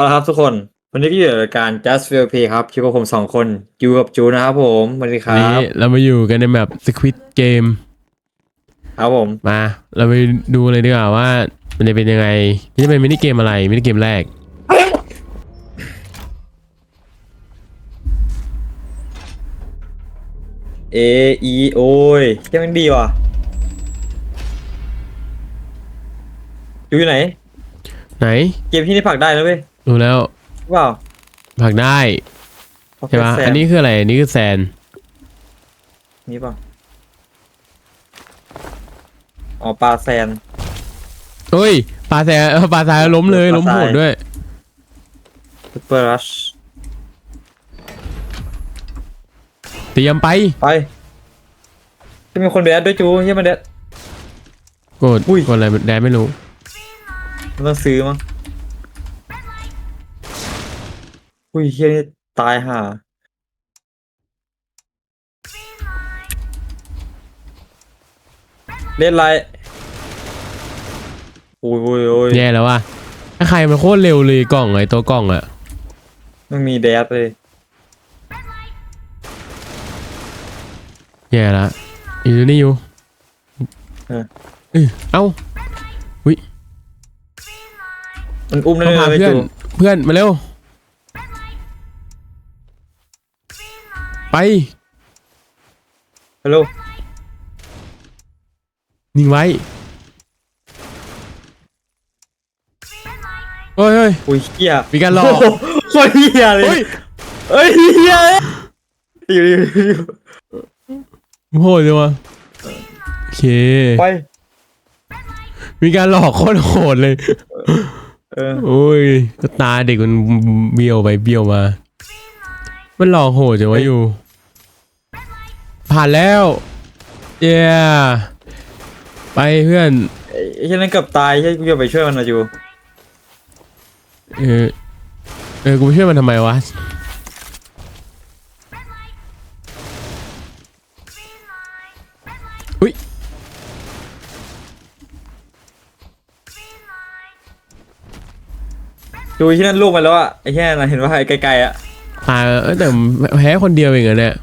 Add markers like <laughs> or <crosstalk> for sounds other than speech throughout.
เอาละครับทุกคน วันนี้ก็อยู่ในรายการ Just Feel Play ครับอยู่กับผมสองคน อยู่กับจูนะครับผมสวัสดีควันรับนี้เรามาอยู่กันในแบบ Squid Game ครับผม มา เราไปดูเลยดีกว่าว่า มันจะเป็นยังไง นี่จะเป็นมินิเกมอะไร มินิเกมแรกเอไอโอ้ยเกมมันดีว่ะอยู่ไหน ไหน เกมที่นี่ผลักได้นะเว้ย ดูแล้วหรือเปล่าผลักได้ใช่ปะแซมอันนี้คืออะไรอันนี้คือแซนนี่เปล่าอ๋อปลาแซนเฮ้ยปลาแซนเออปลาแซนล้มเลยปลาล้มทรายโหดด้วยซุปเปอร์รัชเตรียมไปไปจะมีคนแดดด้วยจูเฮียมันแดดกดอุ้ยกดอะไรแดนไม่รู้มันต้องซื้อมั้ง อุ้ยเฮียนี่ตายห่าเล่นไรโอ้ยโอ้ยโอ้ยแย่แล้วว่ะถ้าใครมันโคตรเร็วเลยกล่องไอ้ตัวกล่องอะไม่มีแดดเลยแย่ละอยู่นี่อยู่เออเออเอ้ามันอุ้มได้ต้องเลพายเพื่อนจูเพื่อนมาเร็ว ไป ฮัลโหลนิ่งไว้เฮ้ยเฮ้ยอุ้ยเฮียมีการหลอกโโโคตรเฮียเลยเฮ้ยเฮ้ยเฮียอยู่อยู่อยู่โหดจังวะโอเค ไป มีการหลอกโคตรโหดเลย เออโอ้ยตาเด็กมันเบี้ยวไปเบี้ยวมา มันหลอกโหดจังวะอยู่ ผ่านแล้ว เย้ไปเพื่อนไอ้เฮียนั่นเกือบตายเฮียกูจะไปช่วยมันนะจูเออเออกูไปช่วยมันทำไมวะอุ้ยจูที่นั่นลูกมันแล้วอะไอ้เฮียน่ะเห็นว่าไอ้ไกลๆอะตายเออแต่แพ้คนเดียวเองเหรอเนี่ย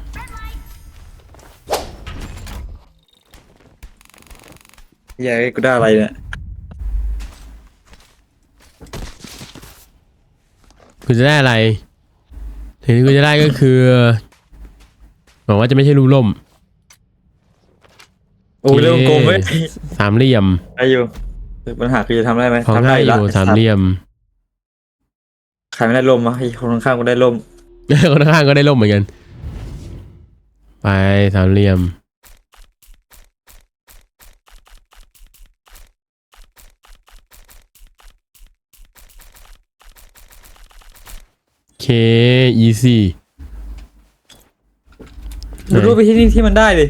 เฮียกูได้อะไรเนี่ยกูจะได้อะไรสิ่งที่กูจะได้ก็คือหวังว่าจะไม่ใช่รูปล่มโอ้ยเรื่องโกงเว้ยสามเหลี่ยมได้อยู่ปัญหาคือจะทำได้ไหมของทำได้ได้อละยู่ไอ้สามสัตว์เหลี่ยมใครไม่ได้ลมวะไอ้คนข้างๆกูได้ลมคนข้างๆก็ได้ล่มเหมือนกัน ไปสามเหลี่ยม เค easy ดูรูปไปที่นี่ที่มันได้ดิ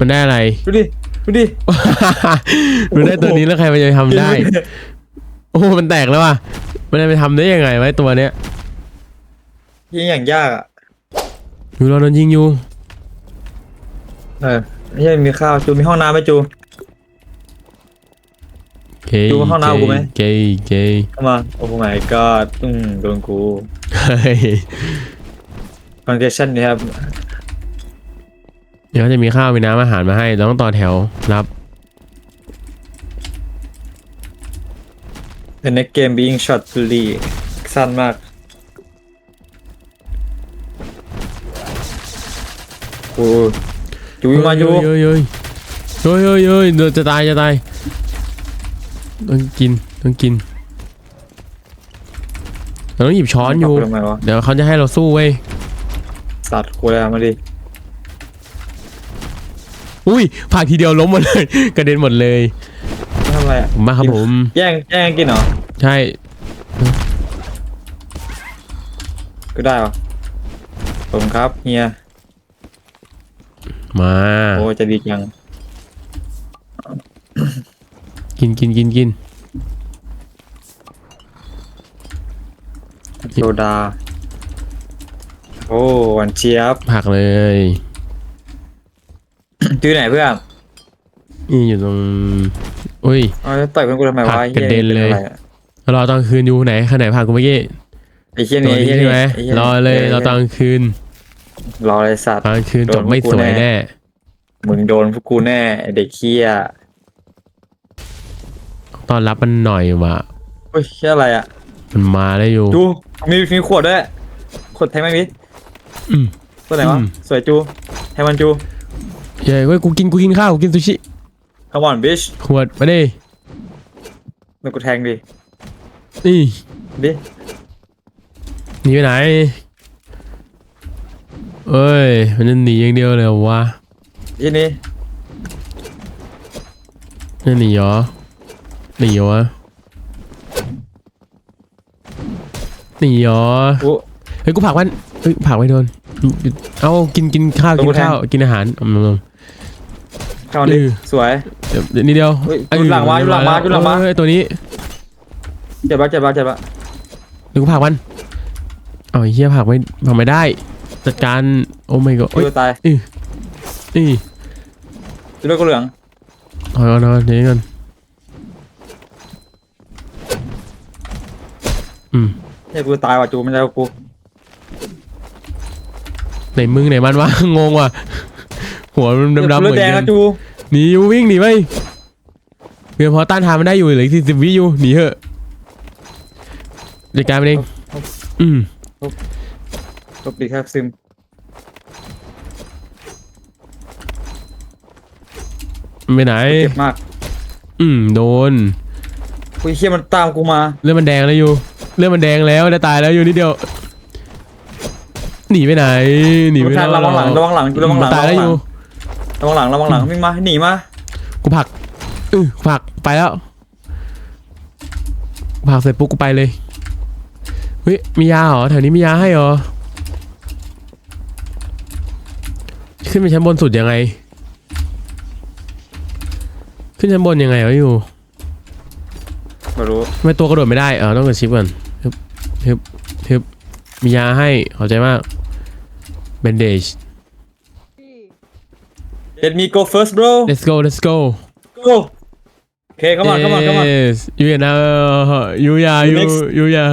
มันได้อะไร ดูดิ ดูดิมันได้ตัวนี้แล้วใครมันจะไปทำได้ โอ้โหมันแตกแล้วว่ะ มันจะไปทำได้ยังไงไวะไอ้ตัวเนี้ยยิงอย่างยากอะอยู่เราโดนยิงอยู่ เออไม่ใช่มีข้าวจูมีห้องน้ำไหมจูเกดูว่าห้องน้ำกูไหมเกย์เกย์เข้ามา โอ้ my god อืมโดนกู เฮ้ย congestion นี่ครับเดี๋ยวเขาจะมีข้าวมีน้ำอาหารมาให้เราต้องต่อแถวรับ The next game being shot to l e สั้นมาก โอ้ยจูวิ่งมาจูเฮ้ยเฮ้ยเฮ้ยเฮ้ยเฮ้ยเดี๋ยวจะตายจะตายต้องกินต้องกิน เราต้องหยิบช้อนอยู่ทำไมวะเดี๋ยวเขาจะให้เราสู้เว้ย สัตว์กูเลยมาดิอุ้ยผากทีเดียวล้มหมดเลย กระเด็นหมดเลยทำอะไรอะผมมาครับผม แย่งแย่งกินเหรอใช่ ก็ได้เหรอผมครับเฮียมา โอ้จะดีจังกินกินกินกิน โซดา โอ้หวานเจี๊ยบผักเลยจูไหนเพื่อนนี่อยู่ตรงอุ้ย เอาแล้วต่อยเพื่อนกูทำไมผัวะกกระเด็นเลย หี้ป็อะไรอะรอตอนกลางคืนอยู่ไหนขางไหนผ่านกูเมื่อกี้ไอ้เหี้ยตัวนี่ไอ้นี้เหี้ยใช่นี่ไหมไอ้หี้รอเลยรอตอนกลางคืนรอเลยสัตว์ ตอนกลางคืนโดนจบไม่พวกกูสวยแน่แน่ มึงโดนพวกกูแน่ไอ้เด็กเคี้ยตอนรับมันหน่อยว่ะ เฮ้ยเคี้ยอะไรอะ มันมาแล้วอยู่จู มีมีขวดด้วย ขวดแทงไหมมิอืม ตัวไหนวะ อืม สวยจูแทงมันจู เย้ยเว้ยกูกินกูกินข้าวกูกินซูชิ come on bitch ขวดมาดิมึงกูแทงดิ นี่ดิหนีไปไหนเอ้ยมันจะหนีอย่างเดียวเลยเหรอวะยี่นี่จะหนีเหรอหนีเหรอวะ หนีเหรอกูเฮ้ยกูผลักมันเฮ้ยผลักไม่โดนเอากินกินข้าวตัวกิกูนแทงข้าวกินอาหารอืม เข้าดิเออ สวย เดี๋ยวเดี๋ยวนิดเดียวเฮ้ยอยู่หลังมาอยู่หลังมาอยู่หลังมาเฮ้ยตัวนี้เจ็บปะเจ็บปะเจ็บปะเดี๋ยวกูผลักมันเอาไอ้เหี้ยผลักไม่ผลักไม่ได้ จัดการโอ้ไม่ก็กูตายนี่จูด้วยกูเหลืองถอยก่อนถอยก่อนเดี๋ยวนี้ก่อนอืม เฮ้ยกูตายว่ะจูไม่ได้กูไหนมึงไหนมันวะ งงว่ะ หัวมันดำๆเหเลืมืออดแดงนกันะนจูหนีอยู่วิ่งหนีไปเพียงพอต้านทานมันได้อยู่เหลืออีกสี่สิบวิอยู่หนีเถอะจัดการมันเองอืมลบดีครับซึมมันไปไหน เจ็บมากอืมโดน กูเคี้ยมันตามกูมาเลือดมันแดงแล้วอยู่ เลือดมันแดงแล้วจะตายแล้วอยู่นิดเดียว หนีไปไหน หนีกูไม่แทได้งระวังหลังระวังหลังจูระวังหลังตายแล้วอยู่ระวังหลังระวังหลังวิ่งมาหนีมากูผลักอือผลักไปแล้วผลักเสร็จปุ๊บกูไปเลยเฮ้ยมียาเหรอแถวนี้มียาให้เหรอขึ้นไปชั้นบนสุดยังไง ขึ้นชั้นบนยังไงวะอยู่ไม่รู้ทำไมตัวกระโดดไม่ได้เออต้องกดชิปก่อน ฮึบฮึบฮึบมียาให้ขอบใจมาก bandage let me go first bro let's go let's go go โอเค come on come on come on yes you yeah now you yeah You you next. you yeah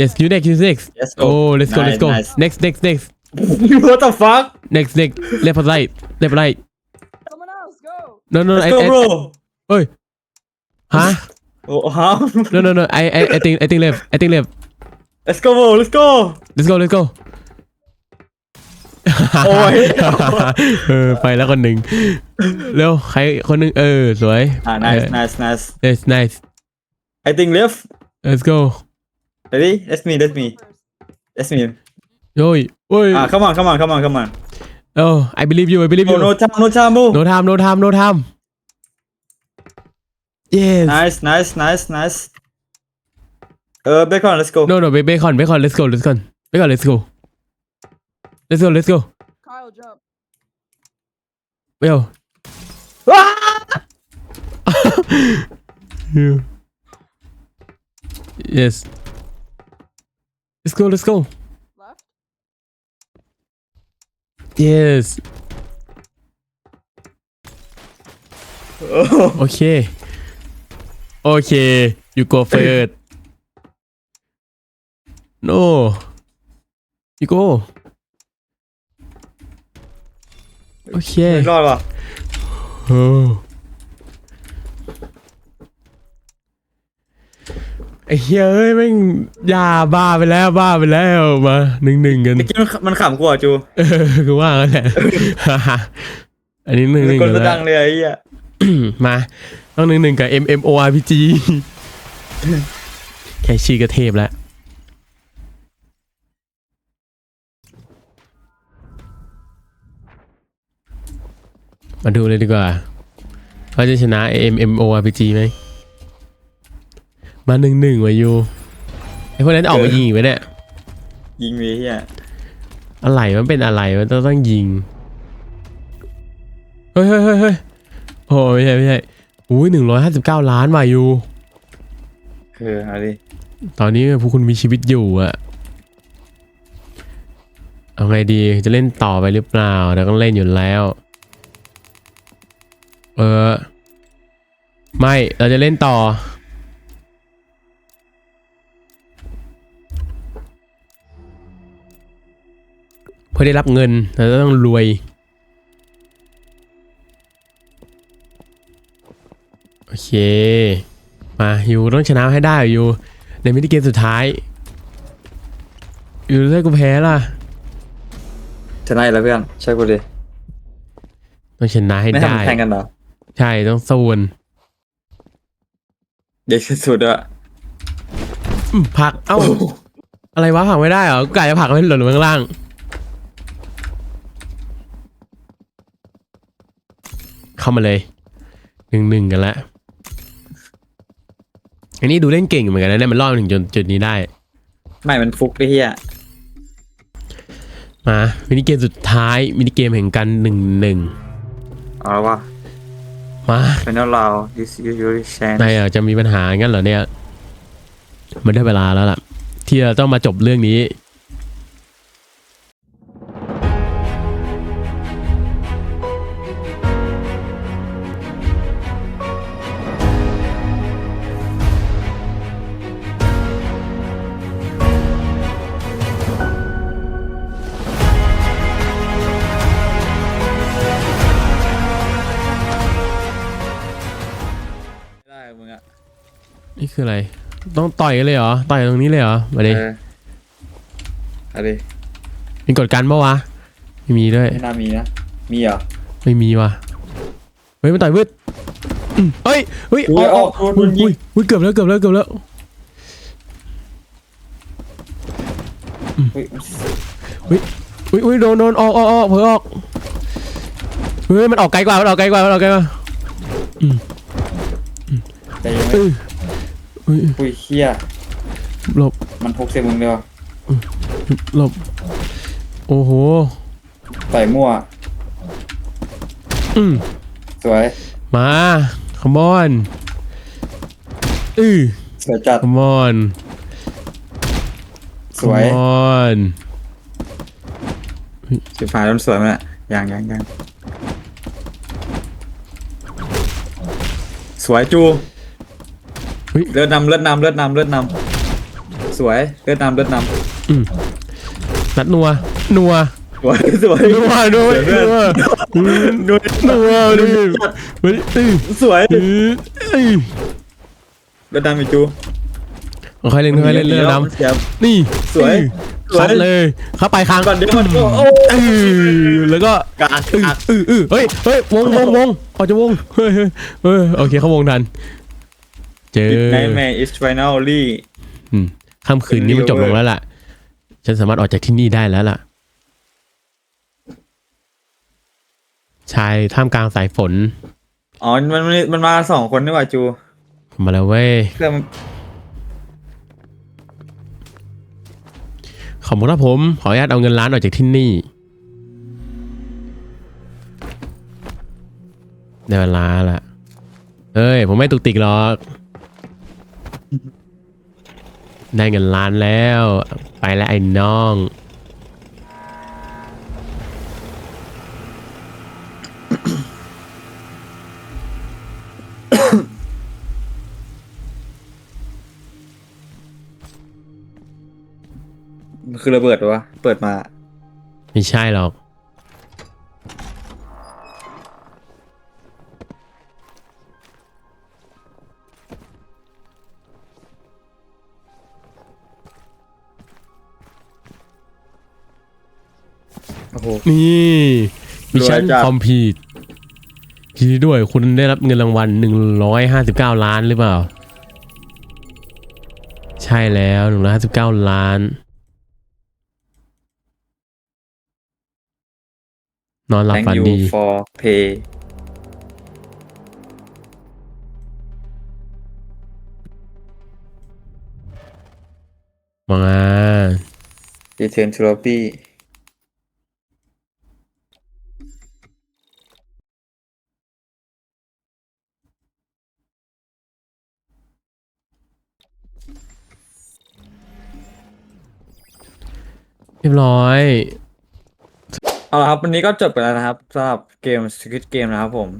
yes you next you next let's go oh let's go let's Nice, go nice. next next next what the fuck next next left or right left or right Someone else, go. no no let's I, go I, bro เฮ้ยฮะ oh how no no no I I I think I think left I think left let's go bro let's go let's go let's go โอ้ย เออไปแล้วคนหนึ่งเร็วใครคนหนึ่งเออสวย ah <laughs> nice nice nice yes nice I think left let's go ready that's me that's me that's me โอ้ยโอ้ย ah come on come on come on come on oh I believe you I believe you oh no time no time bro no time no time no time yes nice nice nice nice Uh, let's go. No, no, ba- bacon, let's go, let's go. Bacon, let's go. Let's go, let's go. Kyle, jump. Yo. yeah. <laughs> Yes. Let's go, let's go. Yes. <laughs> Okay. Okay, you go first. No you go โอเคไม่รอดว่ะโอ้ไอ้เฮ้ยเอ้ยแม่งยาบ้าไปแล้วบ้าไปแล้วมาหนึ่งหนึ่งกันเมื่อกี้มันมันขำกูอะจูเออคือว่างั้นแหละ อันนี้หนึ่งหนึ่งกกัดนสะแล้ดัวงเลยไอ้เหี้ยมาต้องหนึ่งหนึ่งกับ MMORPG แค่ชื่อก็เทพแล้ว มาดูเลยดีกว่าว่าจะชนะ MMORPG ไหม มาหนึ่งหนึ่งวะยูไอพวกนั้นจะออกมายิงอีกไหมเนี่ย ยิงมีเหี้ยอะไรมันเป็นอะไรมันต้องต้องยิงเฮ้ยเฮ้ยเฮ้ยเฮ้ยโอ้ไม่ใช่ไม่ใช่อุ้ยหนึ่งร้อยห้าสิบเก้าล้านว่ะยูเออเอาดิตอนนี้พวกคุณมีชีวิตอยู่อะเอาไงดีจะเล่นต่อไปหรือเปล่าเดี๋ยวต้องเล่นอยู่แล้ว เออ ไม่ เราจะเล่นต่อ เพื่อได้รับเงิน เราจะต้องรวย โอเค มาอยู่ต้องชนะให้ได้อยู่ในมิติเกมสุดท้าย อยู่ได้กูแพ้ล่ะ ชนะอีกแล้วเพื่อนใช่กูดิต้องชนะให้ได้ไม่ทำแข่งกันหรอ ใช่ต้องสู้กันเด็กสุดๆอะอืมผลักเอ้า อะไรวะผลักไม่ได้เหรอไก่จะผลักไม่หล่นลงข้างล่าง เข้ามาเลยหนึ่งหนึ่งกันแล้วอันนี้ดูเล่นเก่งเหมือนกันนะเนี่ยมันรอดมาถึงจนจุดนี้ได้ ไม่มันฟุกไอ้เหี้ยมามินิเกมสุดท้ายมินิเกมแห่งกันหนึ่งหนึ่งเอาละวะ มา final round this is your chance นายอาจจะมีปัญหางั้นเหรอเนี่ย มันได้เวลาแล้วล่ะ ที่เราต้องมาจบเรื่องนี้ คืออะไร ต้องต่อยกันเลยเหรอ ต่อยตรงนี้เลยเหรอ มาดิเออเอาดิมีกฎการปะวะ ไม่มีด้วย ไม่น่ามีนะ มีเหรอ ไม่มีว่ะ เฮ้ยมันต่อยวืดอืมเฮ้ย เฮ้ยอุ้ยอ๋อออกอุ้อุ้ยยยิอุ้งยอุ้ยเกือบแล้วเกือบแล้วเกือบแล้วอุ้ยอุ้ยอุ้ยโดนโดนออกออกออกเผลอออกเฮ้ยมันออกไกลกว่ามันออกไกลกว่ามันออกไกลกว่าใจเย็นไหมเอ ออุ้ยอุ้ยเหี้ยหลบมันพุกใส่มึงเลยวะหลบ โอ้โหต่อยมั่ว อืมสวย มาคอมอนอือสวยจัดคอมอนสวยคอมอนสีฟ้าต้นสวยมั้ยน่ะยังยังยังสวยจู เฮ้ยเลือดนำเลือดนำเลือดนำเลือดนำสวยเลือดนำเลือดนนัดนัว นัวำสวยสวยนัวนัวเลือดนัวนัวนัวดิเฮ้ยอือสวยอืออือเลือดนำอีกจูเอาใครเล่นใครเล่นเล่นน้เสียบำนี่สวยอื้อสวยซัดเลยเข้าไปค้างก่อนเดี๋ยวมันก็โอ้เออแล้วก็กากอือกากอืออือเฮ้ยเฮ้ยวงวงวงออกจากวงเฮ้ยเฮ้ยเฮ้ยโอเคเข้าวงทัน เจอ Nightmare is finally อืมค่ำคืนนี้มันจบลงแล้วล่ะ ฉันสามารถออกจากที่นี่ได้แล้วล่ะ ชายท่ามกลางสายฝน อ๋อ มันมันมันมาสองคนนี่หว่าจู มาแล้วเว้ยเครื่องมันขอบคุณครับผม ขออนุญาตเอาเงินล้านออกจากที่นี่ ได้เวลาละเอ้ย ผมไม่ตุกติกหรอก ได้เงินล้านแล้ว ไปแล้วไอ้น้อง มันคือระเบิดวะ เปิดมา ไม่ใช่หรอก โอ้โห นี่มิชชั่นรวยจัด คอมพีทยินดีด้วยคุณได้รับเงินรางวัล 159 ล้านหรือเปล่า ใช่แล้ว 159 ล้าน นอนหลับ Thank ฝัน you ดี for pay มา return to รียบร้อย เอาละครับวันนี้ก็จบไปแล้วนะครับสำหรับเกม Squid Game นะครับผม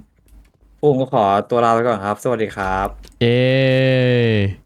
ผมก็ขอตัวลาไปก่อนครับ สวัสดีครับ เย้